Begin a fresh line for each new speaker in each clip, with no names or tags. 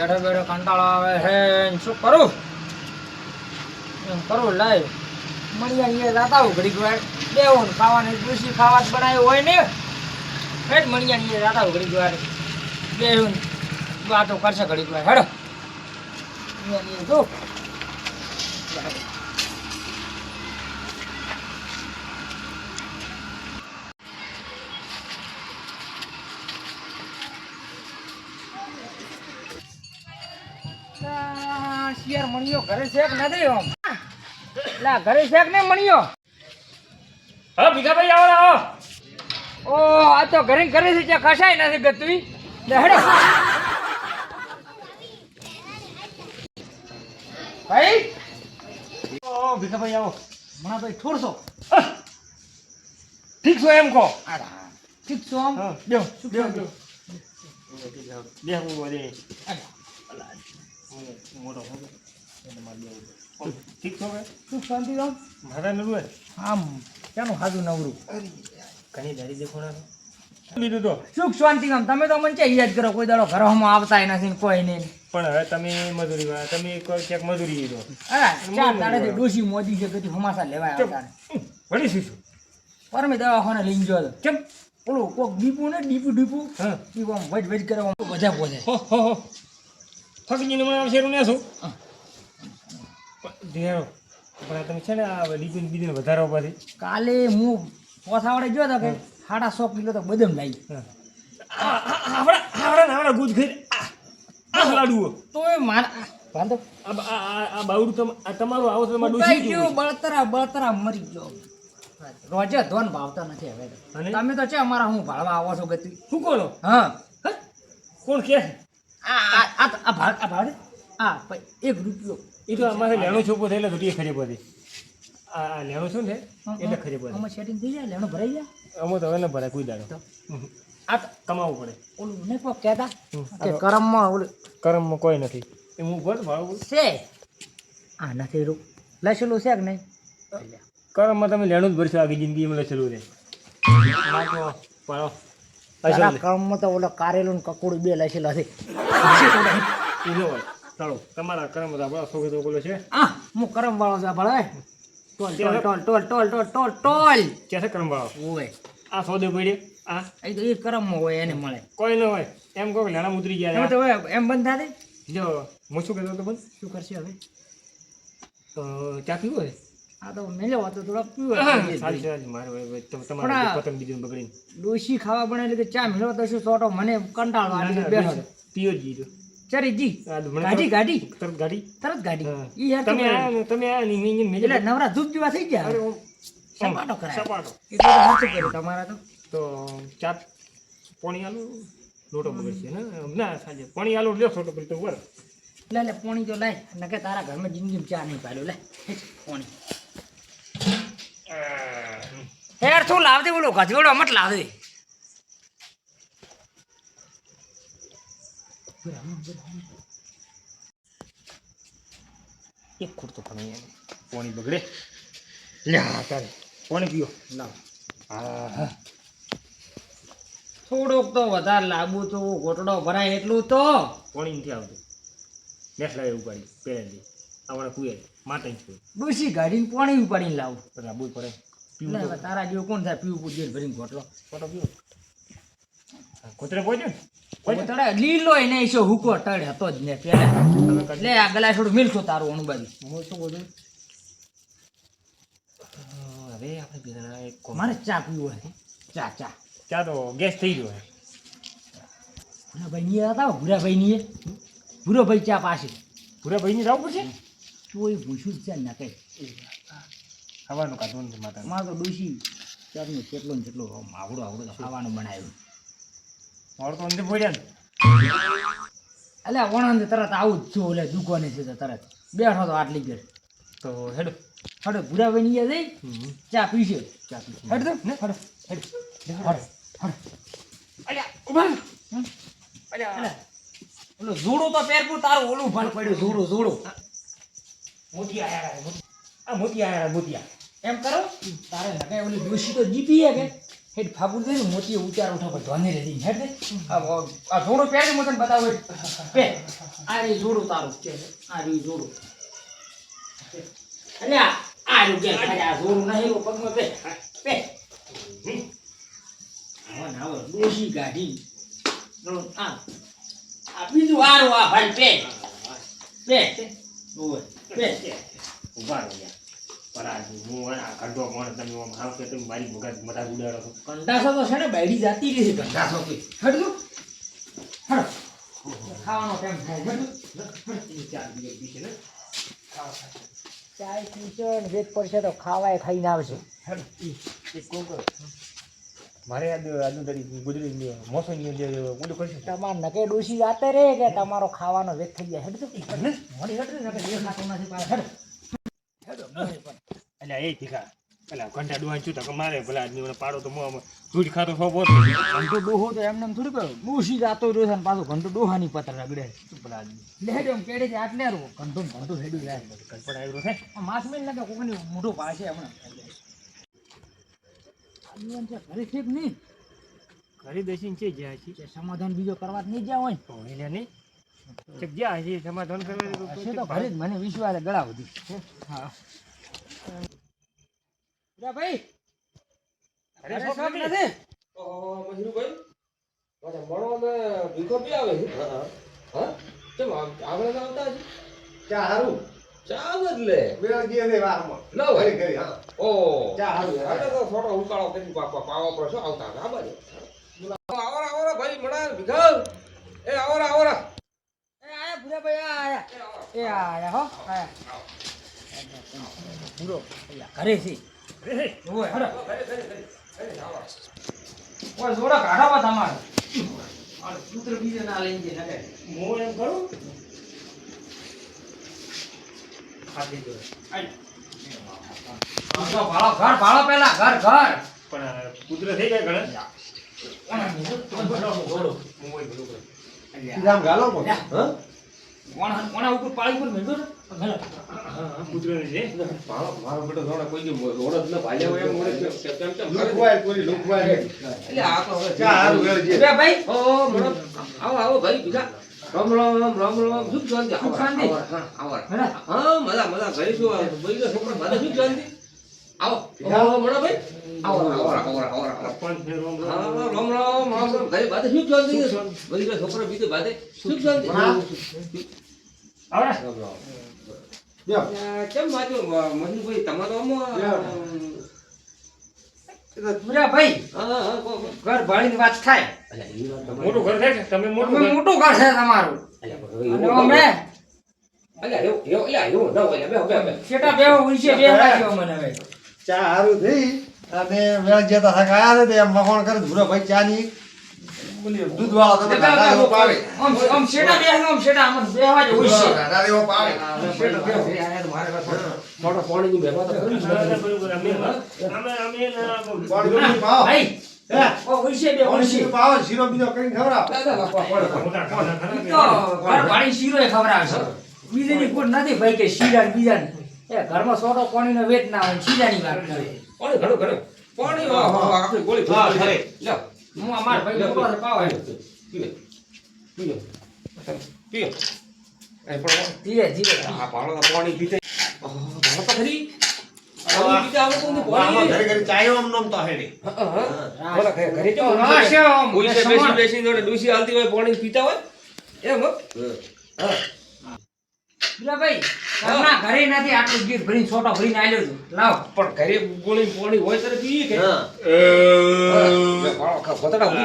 બેઠો બેઠો કંટાળો આવે હે શું કરું? એમ કરું, લાય. મળી અહીંયા જાતા હું ઘડીક વાર. બેવું ખાવાની ડૂસી ખાવા જ બનાવ્યું હોય ને. હેડ મળી અહીંયા જાતા હું ઘડીક વાર. ને વાતો કરશે ઘડીક વાર. હેડો. અહીંયા જો. આ મણિયો ઘરે છે કે નથી આમ. લા ઘરે છે કે નહીં મણિયો.
હા ભીખાભાઈ આવો આવો.
ઓ આ તો ઘરે ને ઘરે છે ત્યાં કશાય નથી ગતવી લે ભાઈ?
ઓ ભીખાભાઈ આવો.
મણા ભાઈ થોડસો
ઠીક છો એમ કહો.
ઠીક છો આમ?
બેહો બેહો
થયું?
બેહો. બેહો મોટો હો. એટલે મારે બેહવું પડે. ઠીક છો હવે?
શું શાંતિ આમ
મારે નરું
આમ ક્યાંનું હાજુ નવરું?
ઘણી ના તો?
સુખ શાંતિ કામ તમે તો મને છે યાદ કરો કોઈ દાડો ઘરમાં આવતા નથી કોઈ નહીં.
પણ હવે તમે મજૂરી તમે ક્યાંક મજૂરી લીધો.
અરે ચાર દાડે ડોસી મોદી છે કદી હમાસા લેવાય આવતા
વળી શું
પરમે દવાખાને લઈને
કેમ
ઓલું કોક ડીપુ ને ડીપુ ડીપુ
હા.
ડીપુ આમ વજ વજ કરે આમ બધા પોતે
હો હો હો. ફકીને મને આવશે ને શું? ધ્યાનો પણ તમે છે ને આ લીધું બીજીને વધારો પછી.
કાલે હું પોસાવાડે ગયો હતો કે સાડા સો કિલો તો બદામ લાવી
આવડા આવડા આવડા ગુજ ખાઈ આ લાડુઓ.
તો એ મારા વાંધો?
આ બાવડું તમારું આવો તમારું
બળતરા બળતરા મરી ગયો. રોજે ધોન ભાવતા નથી હવે? તમે તો છે અમારા હું ભાળવા આવો છો ગતિ.
શું કોનો?
હા?
કોણ કે?
આ આ આ તો- આ ભાડ આ ભાડે આ પ- એક રૂપિયો.
એ તો અમારે લેણું છોપું થયેલો તો તે ખરી પડી આ લેણો શું છે? એટલે ખરી પડી
આમાં સેટિંગ થઈ જાય લેણું ભરાઈ જાય?
અમો તો હવે ન ભરાય કોઈ દાડો.
આ કમાવવું
કમાવું પડે.
ઓલું ને કોક કહેતા? કે કરમમાં ઓલું
કરમમાં કોઈ નથી. એ હું ભર ભાવ
છે. આ નથી રૂ લસેલું છે કે નહીં?
કરમમાં તમે લેણું જ ભરશો આખી જિંદગી એમ લખેલું રહે
કામમાં તો ઓલો કારેલું કકોડું બે લસેલા છે.
ચાલો તમારા કરમ વાળા છોકરી બોલે છે.
આ હું કરમ વાળો જા ભળે ટોલ ટોલ ટોલ ટોલ ટોલ ટોલ ટોલ.
કે છે કરમ વાળો?
ઓય
આ સોદે પડે આ?
એ તો એ કરમમાં હોય એને મળે.
કોઈ ન હોય. એમ કોક લેણા ઉતરી ગયા
એમ તો એમ બંધ થાય
જો હું શું કહેતો તો બંધ
શું કરશે હવે?
ચા પીવો છે
આ તો મેલ્યો હતો થોડા પીવો
સારી સારી મારે તમારા પતંગ બીજું બગડીને.
ડોસી ખાવા બને એટલે ચા મેળવો તો શું સોટો મને કંટાળો આવી બેઠો
પીઓ જ ગીધું
ચરી જી.
આ
ગાડી
તરત-
ગાડી.
તરત ગાડી.
તરત ગાડી. ઈ યાર
તમે
તમે
આયા ને
એટલે નવરા ધૂપ જેવા થઈ ગયા.
અરે ઓમ, ઓમ,
સપાટો કરાય.
સપાટો.
એટલે તો હાચું કર્યું તમારા તો.
પાણી આલો લોટો બગડશે ને? ના સાંજે. પોણી આલુ લ્યો છોટો પેલો તો
લે લે પોણી તો લાય. નકે તારા ઘરમાં જિંદગી ચા નહીં પાડ્યો. લે પોણી. હેર શું લાવજે બોલો ગજવડો મત લાવ
એક ખૂટતો પણ એમ પાણી બગડે. લ્યા તારે. પાણી પીઓ.
લાવ.
હા
થોડોક તો વધારે લાગુ તો ઘોટડો ભરાય એટલું તો.
પાણી નથી આવતું. નેસલા ઉપાડી પહેલેથી આપણે કુએ માટે
ડોસી ગાડીને પોણી ઉપાડીને લાવું.
પછી પડે
પીવું તારા જેવું કોણ થાય? પીવું પૂજે ભરીને ઘોટલો
ફોટો પીવો. કૂતરે પહોંચ્યો ને? પહોંચ્યો
તળે લીલો એ નહીં છો હુકો તળે હતો જ ને પેલા.
તમે
આ ગલા થોડું મિલશો તારું અણુબાજુ
હું શું બોલું? હવે આપણે બીજાના એક
મારે ચા પીવું હોય ચા ચા.
ચા તો ગેસ થઈ ગયો હે.
ભૂરાભાઈ ની હતા ભૂરાભાઈ ની ભૂરોભાઈ ચા પાસે
પૂરા ભાઈને જવું પડશે?
પૂછ્યું જ છે ને કઈ.
ખાવાનું કાઢવું માતા
મારે તો ડોસી ચારનું કેટલું ને કેટલું આવડું આવડું તો ખાવાનું બનાવ્યું.
મારું તો અંદર પડ્યા ને.
એટલે વણંદ તરત આવું જ છું ઓલે દુકાને છે તો તરત. બેઠો તો આટલી ઘેર.
તો હેડો.
હડો ભૂરાભાઈ ની જઈ
હમ.
ચા પીશે.
ચા પી
હેડ તો. હડો
હેડ.
હડો હડો.
અલ્યા
ઊભા?
અલ્યા.
એટલે ઓલું જોડું તો પેર તારો ઓલું ભાન પડ્યું જોડો જોડો
મોતી આયા મોતી. આ મોતી આયા મોતિયા.
એમ કરો? તારે લગાય ઓલી ડોશી તો જીતી કે? હેડ ફાગુર દે ને મોતી ઉચાર ઉઠા પર ધોને રહી હેડ દે. આ આ જોડો પહેરી મતન બતાવો. પે આ રે જોડો તારું કે આ રે જોડો. અને આ આ રે કે આ જોડો નહીં રો પગમાં પે પે આવા ના આવા ડોશી ગાડી નો આ આ બીજું વારું આ ભાઈ પે પે ઓય. પે
ઊભા રહો યાર. પરાજી હું આ ખંડો મોણ તમે હાવ કે તમે મારી મગજ મગજ ઉડાડો છો.
કંટાસો તો છે ને બેડી જાતી રહી છે કંટાસો કોઈ હટ. તું ખાવાનો ટાઈમ થાય. હટ
ચાર બીજે બીજે ને?
ચાય પીશો ને વેત પડશે તો ખાવાય ખાઈને આવશે.
મારે આજ આજનું તારી ગુજરી મોસમની જે ઓલું કરશે.
તમાર નકે ડોસી જાતે રે કે તમારો ખાવાનો વેગ થઈ જાય? હેડ તું નકે દેખાતો નથી
એટલે એ તીખા પેલા ઘંટા ડોહાઈ છું કે મારે ભલા આદમી પાડો તો મોં દૂધ ખાતો સો બોલ.
ઘંટો ડોહો તો એમને એમ થોડી કહ્યું ડોસી જાતો રહ્યો છે પાછો ઘંટો ડોહાની પતર રગડે
ભલા આદમી.
એમ કેડે છે આટલે રહો ઘંટો ઘંટો હેડ્યું જાય.
ગડપડ આવ્યો છે.
માસ મેલ લાગે કોકની મોઢું પાશે હમણાં. ઘરે છે કે નહીં?
ઘરે બેસીને છે જ્યાં છે.
કે સમાધાન બીજો કરવા નહીં જ્યાં હોય
તો એટલે નહીં. જ્યાં છે સમાધાન
કરે તો ઘરે જ મને વિશ્વાસ ગળા બધી હા. જા ભાઈ.
અરે શોખ નથી.
નથી
મજરૂભાઈ પાછા ને ભીખો બી આવે છે. હા કેમ આમ આગળ ના આવતા હજી?
ચા હારું?
ચા બદલે
વેળ ગયે ને વારમાં
ના હોય
ઘરે ઘરે. હા.
ઓ
ચા હારું
એટલે તો થોડો ઉકાળો કરી પાપા પાવા પર શું આવતા આ બાજુ આવરા આવરા ભાઈ મણા ભીખા એ આવરા આવરા.
એ આયા ભૂરા ભાઈ આયા. એ આયા હો આયા. પૂરો ઘરે છે જોડા કાઢાવા તમારે પુત્ર
હું પણ કુદરત થઈ જાય ઘણા
જોડો
હું હોય બરોબર
સીધામ ગાલો પણ, હા?
કોણ કોણા ઉપર પાળી ઉપર મેંદો મેલો
કુદરત છે.
મારો મારો બેટો જોડે કોઈ દી રોડ જ ન ભાલ્યા હોય એમ મોડે કેમ કેમ છે?
લુકવાય પૂરી લુકવાય
એટલે આ તો હવે
ચા હારું વેળ ગયે
બે ભાઈ.
ઓ મળો આવો આવો ભાઈ ભીખા રામ રામ રામ રામ સુખ શાંતિ
સુખ શાંતિ.
આવો હા આવો.
હેડા.
હા મજા મજા ઘરે શું ભાઈ છોકરા? બધા સુખ શાંતિ આવો આવો ભાઈ. આવો આવો આવો આવો
રોમ રોમ.
રામ રામ રામ રામ. છે છોકરા બીજે બાધે શું શાંતિ.
આવડા
કેમ વાંચો મહેશભાઈ તમારો
ભાઈ. ઘર ભાળીની વાત થાય.
મોટું ઘર થાય તમે મોટું ઘર
મોટું ઘર છે તમારું. અમે
ચા હારું થઈ. અને મેં જતા થાક આયા ને તે એમ મખણ કરે ભૂરો ભાઈ ચા ની. દૂધ વાળો તમે દાદા એવો પાવે
આમ બેહવા જ ઉલશે
દાદા એવો પાવે
શેઠ, બેહો. આયા તો મારે પાસે તો.
બરોબર. અમે અમે અમે
પાણી બીજું પાવો
ભાઈ.
હે.
ઓ
પાણી.
મોટા
કોઈ નથી ભાઈ કે શીરા ને બીજાની. એ ઘરમાં સોટો પાણીનો વેત ના હોય શીરાની વાત કરે.
પાણી ઘણું ઘણું. પાણી, ગોળી
હા.
હું અમાર ભાઈ મોટો છે પાવ હે.
પીવે. પીવે. પીવે. એ પણ
ધીરે ધીરે
આ ભાણો તો પાણી પીતે. આહ, તો ખરી. પાણી પીતે હા, હા. હોય પાણી પીતા હોય એમ હો? હા.
ભાઈ ઘરના ઘરે નથી આટલું ગીર ભરીને છોટો ભરીને આલ્યો છું. લાવ.
પણ ઘરે ગોળી હોય ત્યારે કે?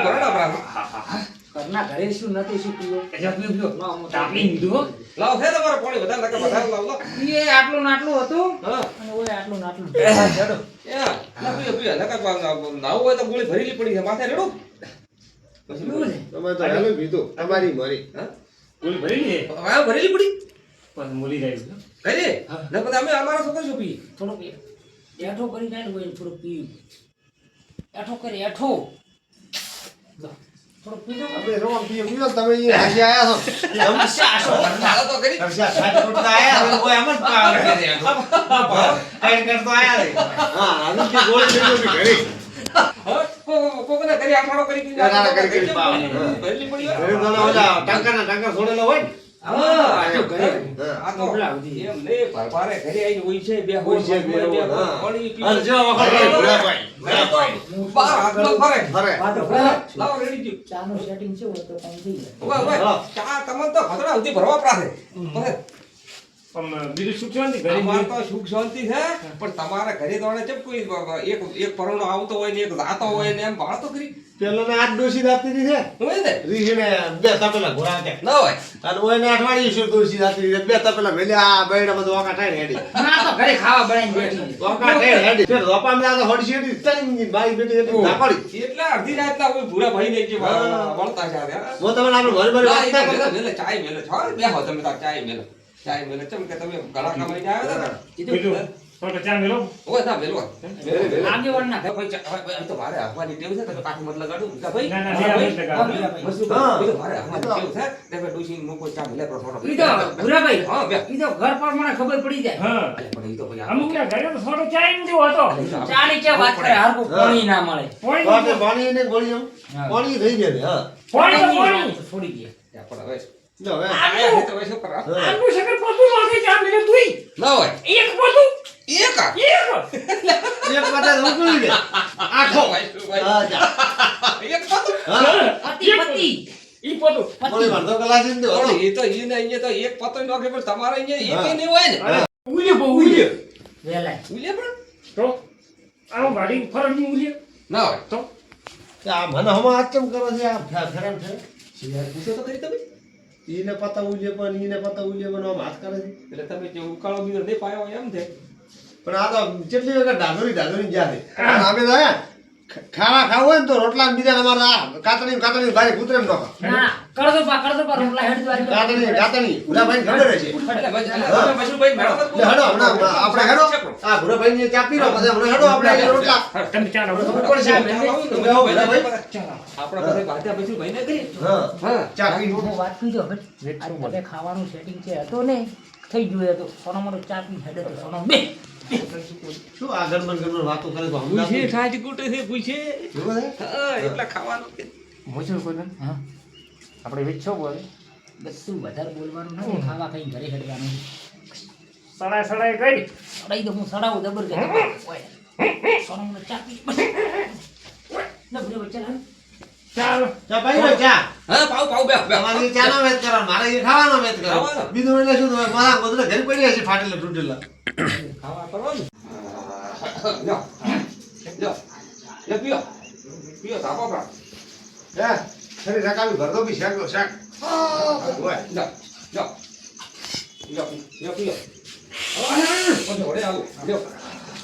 કરો ને
ઘરના ઘરે શું નથી શું પીવો?
પીવો, તાપી.
છે તમારે લાવો.
એ આટલું ને આટલું હતું.
હા.
અને ઓય આટલું ને આટલું.
પીએ, પીએ. નકર હોય તો ગોળી ભરેલી પડી છે. માથે રેડો. પછી
તમે તો હેલું પીધું તમારી મરી.
હા?
ગોળી ભરી છે?
હા, ભરેલી પડી.
પણ મૂલી જાય છે.
ઘરે ને અમે અમારા છોકરા શું પી.
થોડો પી એઠો કરી નાખ હોય થોડો પી. એઠો કરી એઠો. લો, થોડુંક
આપણે રોમ પીએ પીવો તમે અહીંયા હાજી આયા છો.
આશા, આશા.
ચાલો તો કરી.
હર્ષા સાત ફૂટના આયા હવે કોઈ આમ જ પાવે કઈ કરતો આયા રે હા આવી જે ગોળ પીધો બી ઘરે.
ઓ, ઓ,
અઠાણો કરી કરી
કરી કરી પાવ.
ભરેલી પડી હોય.
એ તો ઓલા ટંકાના ટંકા છોડેલો હોય ને.
ચા તમને તો ભરવા પ્રાસે.
પણ બીજું સુખ શાંતિ? ઘરે
અમારે તો સુખ શાંતિ છે પણ તમારા ઘરે તો ચમ કોઈ એક એક પરોણો આવતો હોય ને એક જાતો હોય ને એમ ભાળ તો કરી?
પેલો ને આઠ ડોસી દાતી હતી છે.
હોય ને?
રીહીને બે તપેલા ઘોડા છે
ના હોય.
અને ઓયને અઠવાડિયે શું ડોસી દાતી હતી બે તપેલા મેલે આ બૈડા બધું ઓકા ટાઈડ હેડી.
ના, તો ઘરે ખાવા બનાવીને બેઠી છે.
ટાઈડ હેડી. ફેર રોપા મે આ હોડી શેડી તણી બાઈ બેટી હતી ધાકડી
એટલે અડધી રાતના કોઈ ભૂરા ભાઈ ને કે વળતા છે આ.
તમને આપણે ભરી ભરી
ચાય મેલો. છો બેહો તમે તાર ચાય મેલો. ચાય મેલો. ચમ કે તમે ઘણા કમાઈને આવ્યા હતા ને?
બીજું ચા મેલો?
ઓય ના મેલો. મેલો, મેલો.
આગેવાનના
ભાઈ ચા- હવે- હવે તો મારે હવાની ટેવ છે તમે કાઠું મત લગાડું. કે ભાઈ.
ના, ના,
ભાઈ.
હા, બીજા ભાઈ.
મસ્ત.
હા.
બધું મારે હવાની ટેવ છે તે ભાઈ મૂકો ચા મેલે પર થોડો
ઈ તો ભૂરાભાઈ,
હા બે.
ઈ તો ઘર પ્રમાણે ખબર પડી જાય.
હા.
પણ ઈ તો ભાઈ
અમુક ના ઘરે તો થોડો ચા એમ જેવો હતો.
અલે ઈ તો આપણે-
ચાની ક્યાં વાત કરે હારકું પાણી ના મળે.
પોણી
પાણી ને ગોળી પાણી થઈ જાય હા.
પોણી તો
પાણીની
પોણી.
વાત છોડી દે.
પણ હવે
ઈ પોતું.
તો
ઈ ને અહીંયા તો એક પતો પણ તમારે અહીંયા હોય ને. ઉલે પણ?
તો
હોય.
તો?
આ મને હમણાં કરો છે? આ?
પૂછો તો કરી તમે.
ઈને પતા ઉલીએ પણ ઈને પતા ઉલીએ પણ આમ હાથ કરે છે.
એટલે તમે જે ઉકાળો બીજો નહીં પાયો એમ છે
પણ આ તો કેટલી વખત ડાઘોરી ડાઘોરી ગયા છે. આમે તો ખાવા ખાવું હોય ને તો રોટલા ને બીજા અમારે આ કાતણી કાતણી ભાઈ કૂતરે ને નોખા
ના કરદો પા કરદો પા રોટલા હેડ દ્વારી
કાતણી કાતણી. ભૂરા ભાઈ ખબર છે
તમે મજરૂભાઈ મેળો
હેડો હમણાં આપણે હેડો. આ ભૂરા ભાઈ ને ચા પીરો પછી હમણાં હેડો આપણે રોટલા.
તમે ચા નાખો
ખબર પડશે તમે આવો ભૂરા ભાઈ
આપણા બધા બાધા મજરૂભાઈ ને કરી
હા.
હા.
ચા પી
હું વાત કીધો હવે ખાવાનું સેટિંગ છે હતો ને થઈ ગયું તો. સોનો ચા પી હેડે તો સોનો બે.
શું આ ગરબન ગરબન વાતો કરે તો
પૂછે ઠાઠ કૂટે છે પૂછે. એટલા ખાવાનું કે
મોચર કોઈ
હા.
આપણે વેચો બોલે?
બસું વધારે બોલવાનું નથી ખાવા ખાઈ ઘરે હેડવાનું
સડાય સડાય કરી.
સડાઈ તો હું સડાવું જબર કે સોનું ચાપી બસ. ના વચ્ચે લાવ.
ચાલો.
ચા ભાઈ ચા
હા પાવ પાવ બે બે
તમારે ચા નો વેચ કરવાનો મારે એ ખાવાનો કરવાનો.
ખાવાનો.
બીજું એટલે શું તમે મારા ગોદરે ઘરે પડી હશે ફાટેલા તૂટેલા
ખાવા કરવાનું? લ્યો લ્યો લ્યો પીઓ પીઓ તાપો પર
હે ખરી રકાબી ભરતો બી શાક શાક. ઓય
લ્યો લ્યો લ્યો પીઓ પીઓ. ઓને ઓરે આવો. લ્યો.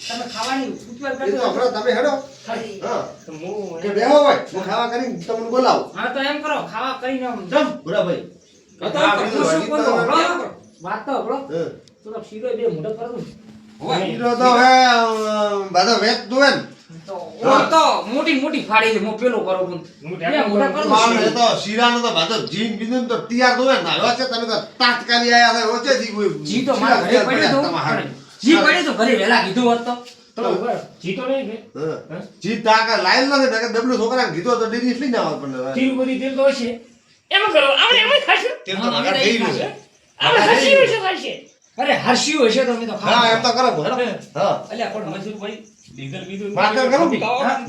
તમે
ભરી જ
ખાવાની ઉતવાર કરજો.
હમણાં તમે હેડો. હા.
તો હું
કે બેહો ભાઈ હું ખાવા કરી તમને બોલાવું.
હા તો એમ કરો ખાવા કરીને આમ
જમ. ભૂરાભાઈ ભાઈ. કતો
શું કરો
વાત તો હબળો તો શીરો બે મોઢા કરો
હોય
શીરો તો હે અ, વેત વેચ
તો મોટી મોટી ફાડી છે હું પેલો કરો પણ
હું
મોઢા કરો
તો શીરાનો તો બધો જીન બીજું તો તૈયાર દુએ ને આવ્યો છે તમે તો આયા છે કોઈ
જી તો મારા ઘરે પડ્યો તો
તમારે.
જી પડ્યો તો ઘરે વહેલા કીધું હોત તો.
જીતો નહીં કે?
હા. જી તાકા લાઈલ નથી નકર ડબલું છોકરાને કીધો તો ડેરી એટલી ના આવત પણ
તીર બધી તેલ તો હશે. એમ કરો આપણે એમ જ ખાશું.
તેલ તો ભાગા થઈ ગયું છે.
આપણે ખાસી હશે ખાશે
અરે હર્ષ્યું હશે તો અમે તો
હા એમ તો કરો. હા.
અલ્યા પણ મજૂરભાઈ લીધલ બીધું
માતર કરું?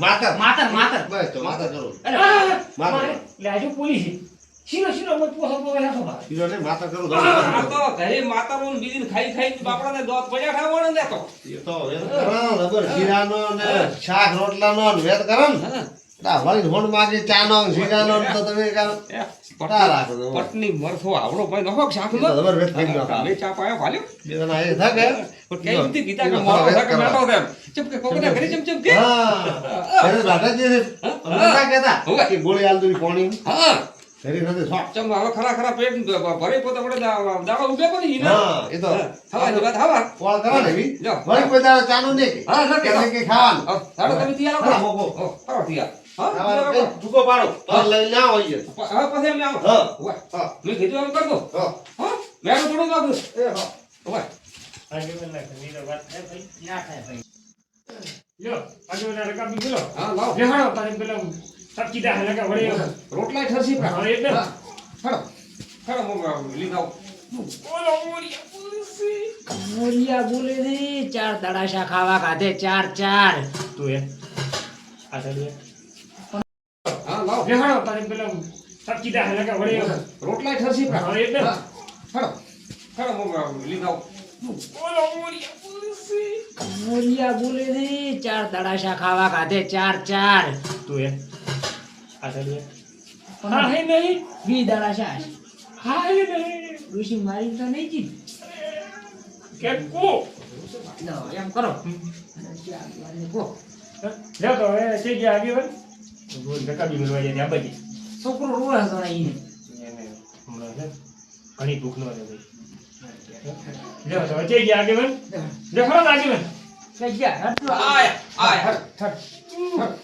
માતર.
માતર માતર.
બસ તો માતર કરો
અરે
માતર.
લાજો પોલીસ શીરો શીરો મત પોસો પોસો રાખો બહાર.
શીરો ને માતર કરો તો
આ તો ઘરે માતાનું બીજીને ખાઈ ખાઈ બાપડાને દોત પડ્યા ખાવાનું ને તો.
એ તો વેત કરો રબર શીરાનો ને શાક રોટલાનો ને વેત કરો ને. વળી હોણ માગે ચાનો ને શીરાનો ને તો તમે કાં
એ
રાખો
પટની મરફો આવડો ભાઈ નખો શાક
રબર વેત ગયો
ચા પાયો ભાલ્યો
બે જણા એ થાકે
પણ કઈ રીતે કીધા કે મારો થાકે બેઠો તેમ. ચમ કોકના ઘરે ચમ ચમ કે?
હા. એને દાદાજી અમને ના કે ગોળી આલ દઉં પાણી
હા.
શરીર નથી સ્વાદ
ચમ હવે ખરા ખરા પેટ ભરે પોતા પડે દા- દાવા ઉભે કરી ને?
હા એ તો.
હવા ની વાત હવા
કોળ કરો ને એવી.
લો.
કોઈ દાડો ચાનું નહીં.
હા નથી
કે કે ખાવાનું.
હા, તમે તૈયાર
હા, મોકો.
કરો તૈયાર હા
ખાવાનું
તૈયાર
કઈ ટૂંકો પાડો. તો લઈને ના હોઈએ
આવો. પછી અમે આવો.
હા. હા.
મેં કીધું એમ કર
હા.
હા મેં થોડું નાખું
એ હા.
ઊભા.
ના થાય ભાઈ.
હા લાવો. રોટલા ઠરસી પા
હા, એટલે.
હેડો હેડો હું લઈને આવું
મોરિયા બોલે છે ચાર દડાશા ખાવા ખાધે ચાર ચાર.
હા લાવો. રોટલા ઠરસી પા
હા, એટલે.
હા. હેડો હેડો હું લઈને આવું.
મોરિયા બોલે છે ચાર દડાશા ખાવા ખાધે ચાર ચાર. વી દડાશા ઋષિ હા હે નહીં. જી લો, એમ કરો ઋષિ મારી હતો ને
ઘણી ભૂખ ન એમ કરો. લ્યો તો જઈ ગયા આગેવાન દેખાડો ને આગેવાન
કઈ ગયા હટલો.
આય આય હેડ હેડ બરાબર ચમ એમાં કેડમથી ભાગ્યા કરો ઊભા થઈ ગયા તા
હમણાં છે ખસી
ઓય,
ગયો.
ઓય, ઓય.
માયો તો છે કે
આગી તમે દેખો આગી પુત્ર કે ના હોય
આય. મને હટ. દોડો દોડો
વચ્ચે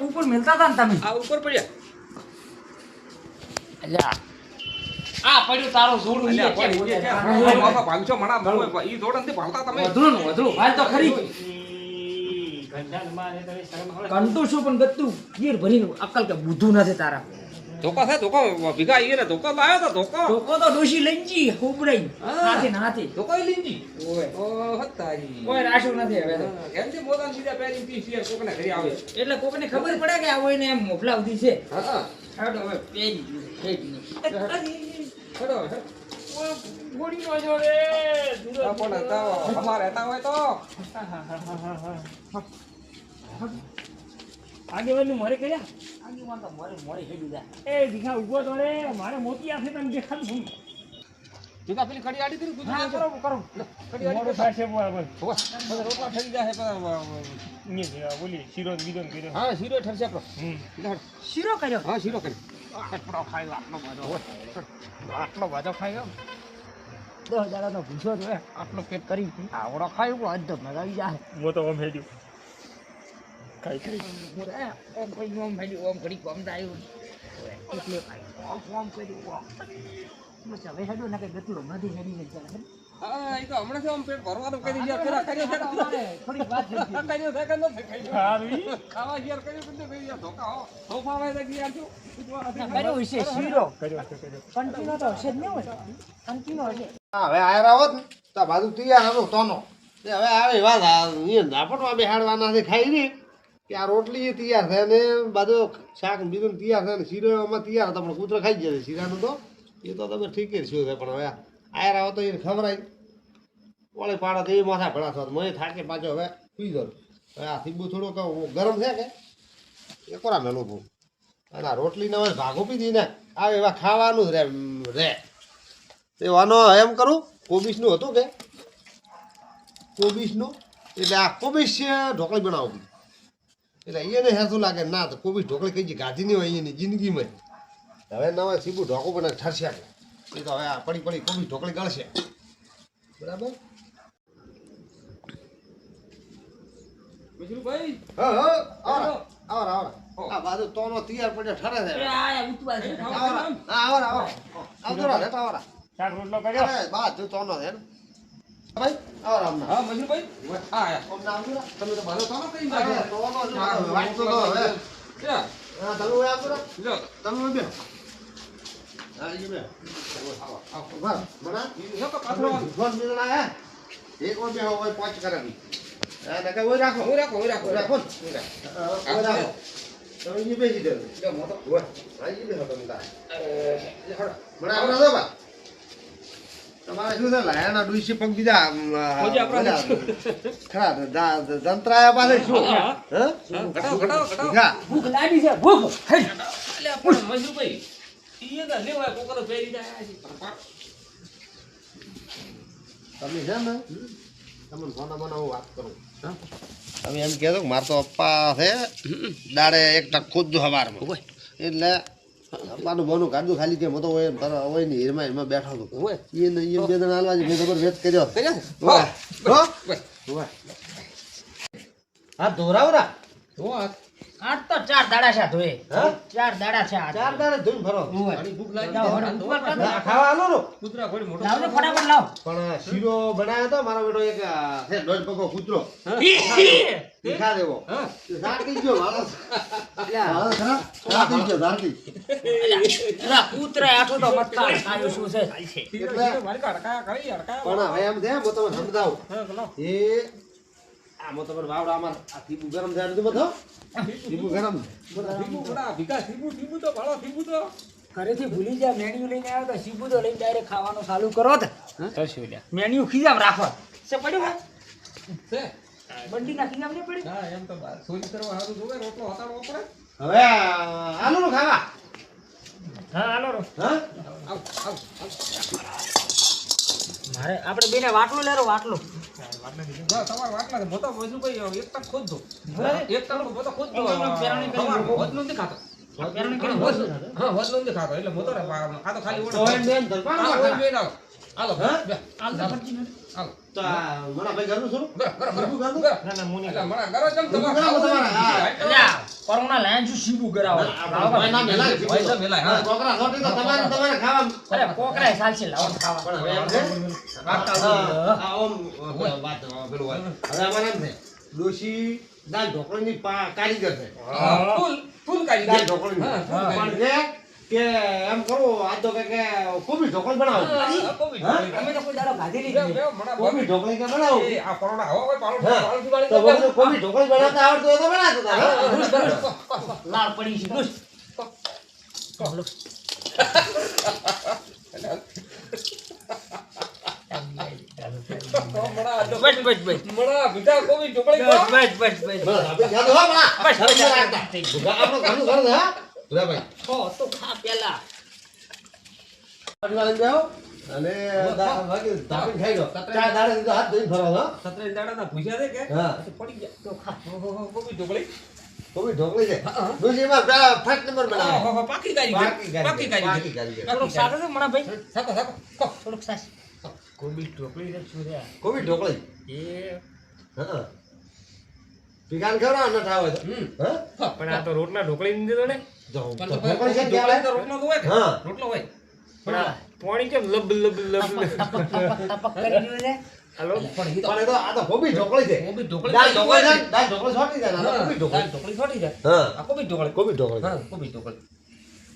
ઉપર મેલતા હતા ને તમે?
આ ઉપર પડ્યા.
અલ્યા. આ પડ્યું તારો જોડ
અલ્યા,
ઈ.
ઓય, બાપા ભાગશો મણા ઈ જોડ નથી ભાવતા તમે.
વધરું ને વધરું હાલ તો ખરી.
ઈ ગંધાન મારે તો શરમ આવે.
કંટુ શું પણ ગત્તુ. ગીર ભરીને અક્કલ કે બુધું નથી તારા.
ધોકા છે ધોકો. ભીગા ઈ ને ધોકો લાયો તો ધોકો.
ધોકો તો ડોશી લંજી
હા.
હાથે ને હાથે.
ધોકા લીધી
ઓય
ઓ હતારી.
કોઈ રાશું નથી હવે તો.
કેમ છે મોદાન સીધા પહેરી પી સી કોકને ઘરે આવે.
એટલે કોકને ખબર પડે કે આ હોય ને એમ મોફલા ઉધી છે.
હા.
હા હવે પેરી પેરી.
હેડો હેડો.
ગોળી નો જોડે
આ પણ તો અમારે હતા હોય તો.
આગેવાન મારે કર્યા?
આગેવાન તો મોરે મોરે હેડી જાય.
એ દીખા ઊભો તો રે મારે મોતી આશે તને દેખાતું
સીધા પેલી કડી આડી
હા,
ગુજરી
કરો કરો.
કડી આડી
થશે બરાબર
રોટલા ઠરી જાય પણ
ની બોલી શીરો બીજો કર્યો.
હા શીરો ઠરશે આપણો.
કર્યો?
હા શીરો કરી આટલો ખાયો આટલો બધો. આટલો બધો ખાયો
દસ દાડાનો ભૂસો તો હે. આટલો પેટ કરી આવડો ખાયો અડધો મજા આવી જાય
હું તો ઓમ હેડ્યું. ખાઈ ખાઈ.
ઓમ કરી ઓમ હેડી ઓમ ઘડી ઓમ દાયું એટલે ખાય ઓમ ઓમ કર્યું ઓમ. બસ હવે હેડો ના કે ગતલો નથી હેડી ને ચાલે
હા એ તો હમણાં થી આમ પેટ ભરવાનું કરી ગયા પેલા કર્યો છે
અમારે વાત
કર્યો છે કે નથી કર્યો
ખાવા
ગયા કર્યું કે નથી કર્યું ધોકા હો. સોફા આવે તો ગયા છો
કર્યો હશે શીરો.
કર્યો છે કર્યો
કંટીનો તો હશે જ ને હોય. કંટીનો હશે.
હા હવે આયરા હોત તો બાજુ તૈયાર હતો તોનો. હવે આવે વાત એ ઝાપટમાં બેહાડવાના છે ખાઈ નહીં કે આ રોટલી તૈયાર થાય ને બાજુ શાક બીજું તૈયાર થાય ને શીરો એમાં તૈયાર હતા પણ કૂતરો ખાઈ જશે શીરાનું તો એ તો તમે ઠીક જ શું છે પણ હવે આયરા આવો તો એને ખબરાય ઓળી પાડો તો એ માથા ભણા થતો મને થાકે પાછો હવે સુઈ ગયો. હવે આ સીબુ થોડુંક ગરમ છે કે? એ કોરા મેલું હતું અને રોટલીને હવે ભાગો પી ને આવે એવા ખાવાનું રે રે. તે વાનો એમ કરું કોબીસનું હતું કે? કોબીસનું એટલે આ કોબીસ ઢોકળી બનાવું એટલે એને હેતું લાગે, ના, તો કોબીસ ઢોકળી કઈ ગાધી નહીં હોય એની જિંદગીમાં. હવે નવા સીબુ ઢોકું બને ઠરશે એ તો હવે આ પડી પડી કોબી ઢોકળી ગળશે. બરાબર?
વિષ્ણુભાઈ?
હા હા આવો આવો આવો આ બાજુ તોનો તૈયાર પડ્યો ઠરે છે.
આ ઉતવા છે.
આવો આવો આવો આવતો રહો લેતા આવો
શાક રોટલો કર્યો?
અરે બાજુ તોનો છે ને. ભાઈ આવો રામ
હા મજનુભાઈ હા આયા.
ઓમ નામ
તમે તો ભાલો તાનો કરી નાખ્યો.
તોનો શું તો હવે હા તમે આવતો રહો તમે બે એક વાર બે હોય પાંચ કરાવી હા નકા ઓય રાખો
હું રાખો, હું રાખો,
ઓય રાખો.
હું રાખો.
હા, ઓય રાખો તમે ઈ બેસી જાવ
લ્યો, મોટો.
ઓય હા. મને દો બા તમારે શું છે લાયાના ડુસી પગ બીજા ખરા જા- જા- પાસે શું હા, ભૂખ
લાગી છે ભૂખ
પણ ઈ તો લેવાય કોકરો પહેરી જાય
તમે છે ને તમને ફોન મને હું વાત કરું. તમે એમ કહેતો મારે તો પપ્પા છે દાડે એક ટક હવાર એટલે પપ્પાનું બોનું કાઢું ખાલી કે હું તો હોય હોય ને હીરમાં હીરમાં બેઠો હતો. એ ને એ બે જણ હાલવા છે, મેં ખબર વેત કર્યો.
હા.
ધોરાવરા.
આજ તો ચાર દાડા છે ધોએ.
હા?
ચાર દાડા છે
ચાર દાડા ધોઈને ફરો
ભૂખ લાગી
લાવો,
છે.
હળો, ઉપર કાઢો.
આ ખાવા આલો રો.
કૂતરા ઘોડી મોટો
લાવ ને ફટાફટ લાવ.
પણ શીરો બનાવ્યો તો મારો બેટો એક છે દોઢ પગો કૂતરો. દેખા દેવો. ઝાડકી ગયો મારો મારો ઝાડકી ગયો ઝાડકી
એલા કૂતરા આઠો તો મતકાર ખાયું શું છે?
એટલે-
મારી કાઢ કા અડકા
પણ હવે એમ છે હું તમને સમજાવું. એ આ મો તમને વાવડા અમાર આ થીબુ ગરમ થાય તો બધો. થીબુ ગરમ.
થીબુ બડા ભીખા સીબુ સીબુ તો ભાળો થીબુ તો.
ઘરેથી ભૂલી જા મેન્યુ લઈને આવ્યો તો સીબુ તો લઈને ડાયરેક્ટ ખાવાનું ચાલુ કરો તો. મેન્યુ ખીજામ રાખો. છે પડ્યું?
છે.
બંડી ના ખીજામ નહીં પડ્યું?
હા એમ તો બા ચોરી કરવા હારું જોવે રોટલો હતાડવો પડે.
હવે આલુ નું ખાવા.
હા આલો રો.
હા?
આવ આવ.
મારે આપણે બેને વાટલું લેરો વાટલું.
તમાર વાટલા છે મોટો વજુ ભાઈ એક તક ખોદ દો. એક તક મોટો ખોદ દો
એક તક પેરણી કરી
તમાર
દો.
વજનું નથી ખાતો હા, વજનું- નથી ખાતો એટલે મોટો રે આ તો ખાલી આવો. હાલો
હાલ તો
આ ભાઈ ઘરનું શું?
ગરમ ગરમ
સીબુ ગરમ?
ગરમ એટલે મણા ગરમ ચમ તમાર.
લાઈન શું સીબુ કરાવો?
ના મેલા
પૈસા મેલાય,
હા,
કોકરા
છોકરા તો તમારે તમારે ખાવા.
અરે કોકરા ચાલશે લાવો ખાવા.
પણ આ ઓમ વાત પેલું હવે અમારે એમ છે ડોશી દાલ ઢોકળીની પા- કારીગર છે.
ફૂલ ફૂલ
કારીગર.
હા,
પણ. કે એમ કરો આ તો કે કે કોબી ઢોકળી બનાવો
કોબી
અમે તો કોઈ દાડો
ભાજી મણા
કોબી ઢોકળી કે બનાવો
આ કોરોના હવા હોય,
હા.
વાળી
તો. બધું કોબી ઢોકળી બનાવતા આવડતો તો બનાવતો તારે, હા?
લાળ પડી છે ડુસ.
મણા, જો.
બસ, બસ, બસ.
મણા, બીજા કોબી ઢોકળી
બસ. બસ, બસ, બસ.
આપણે યાદ હોય બના.
બસ,
આપણું ઘરનું ઘર હા? લે ભાઈ.
ખો તો ખા પેલા.
પરિવારને બેહો અને દા- ખાઈ લો. ચા દાડે દીધો હાથ ધોઈને ફરો, હા?
સત્તરે દાડાના ભૂસ્યા છે કે?
હા.
પડી ગયા.
તો ખા.
કોબી ઢોકળી.
કોબી ઢોકળી છે.
હા, હા.
ડોશીમાં પેલા ફર્સ્ટ નંબર બનાવે.
ઓહો, પાકી કાઢી
પાકી
ગઈ. પાકી
કારીગર,
કાઢી
પાકી
ગઈ.
કારીગર.
થોડુંક સાથ હતું મણા ભાઈ
સાકો, સાકો. કો.
થોડુંક કોબી ઢોકળી
કોબી.
એ
હા. પીકાને ખવડાવો ને ઠાવ તો.
હમ.
હા?
પણ આ તો રોટલા ઢોકળી ની દીધો ને
જો,
પણ
તો
તો
ઢોકળી છે
ઢોકળી તો રોટલો હોય
હા.
રોટલો હોય.
પણ આ પાણી કેમ લબ લબ લબ લબ
ટપક ટપક ટપક કરી રહ્યું છે
હાલો
પણ તો
પણ એ તો આ તો કોબી ઢોકળી છે
કોબી ઢોકળી
દાળ ઢોકળી છે
ને.
ને, દાળ ઢોકળી છોટી જાય આ તો
હા,
કોબી
દાળ
ઢોકળી.
ઢોકળી છોટી જાય.
હા.
આ કોબી ઢોકળી.
કોબી ઢોકળી.
હા, કોબી ઢોકળી.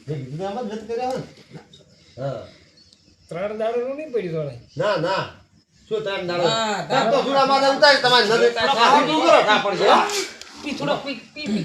જે કીધું જ નથી કર્યા હા.
ત્રણ દાડો નહીં પડી થોડે
ના ના શું ત્રણ દાડો
હા,
તો સુરા માથે ઉતારી તમારી કરો ઠા પડશે
પી થોડો પી પી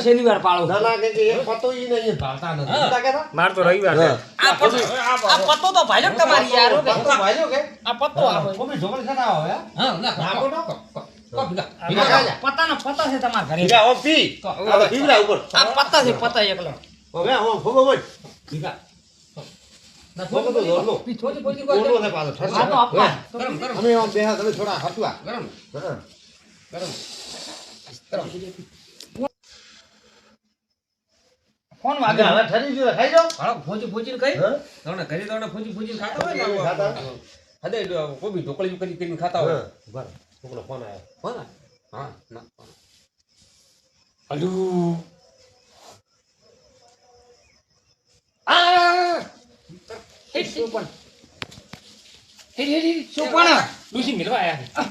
શનિવાર પાળું?
માર તો રવિવાર છે.
હા.
આ પતો આ પતો તો ભાઈલો તમારી યાર? આ પતો આ ભાઈ.
કોબી ઢોકળી ખાતા આવો, હે?
હા, ના, ખો,
ના,
ખો,
ખોટો?
ખો, ખો, ખો, ભીગા.
ભીગા ખાઈ જા.
પતાનો પતો છે તમારા ઘરે.
પીવડા ઉપર.
આ પતો છે પતો એકલો.
હવે હું
ખૂબ.
ફોન
હવે
વાગે
ઠરી ગયું, ખાઈ જાઓ.
હાલો, ફોજી ફોજીને ખાઈ.
હા?
તમને ઘરે તમને ફોજી ફોજીને ખાતા હોય ને
ખાતા.
હદે, કોબી ઢોકળી કરી કરીને ખાતા હોય.
બરાબર. કોકનો ફોન આવ્યો.
હો હા ના
હલુ.
શું પણ શું પણ
ડુસી મિલવા આયા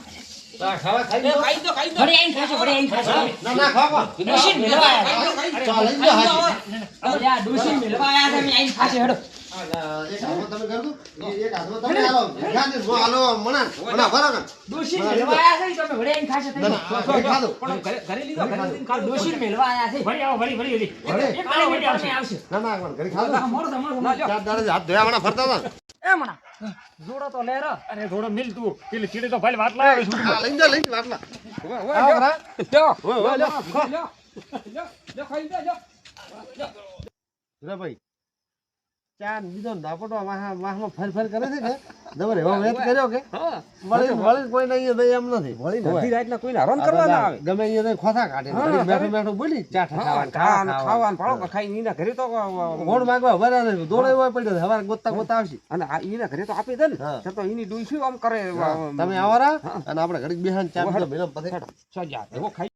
આ ખાવા ખાઈ
એ, ખાઈ દો ખાઈ દો.
ઘરે આવીને ખાશો ઘરે આવીને ખાશો.
ના, ના, ખાવા.
દો, ખાઈ દો.
ચાલ, લઈ હાજી.
અરે આ ડોશી મેલવા આયા છે, અમે ખાશે, હેડો. જોડો તો લે રો.
અરે મિલ તું પેલી ચીડે તો ભાઈ
હા, લઈને જા,
ઓય, લ્યો. લ્યો.
લ્યો.
લ્યો, ખાઈ લ્યો, લ્યો.
ભાઈ ચાર બીજો ધાપટો વાહમાં ફર ફર કરે છે કે? તમારે એવો વેત કર્યો કે? વળી વળી કોઈ નહીં નહીં એમ નથી. વળી
અડધી રાતના કોઈને હરણ કરવા ના આવે.
ગમે એ ખોથા કાઢે બેઠો બેઠું બોલી ચાટ ખાવાનું
ખાવાનું ભાડો ખાઈ નીના ઘરે તો
ગોળ માંગવા ને દોડે હોય પડ્યો હવાર ગોતતા ગોતા આવશે.
અને આ એના ઘરે તો આપી દે ને. તો એની ડુઈ શું આમ કરે
તમે આવરા અને આપણે ઘડીક બેહાન ચા ભેલા પછી
સજા એવો ખાઈ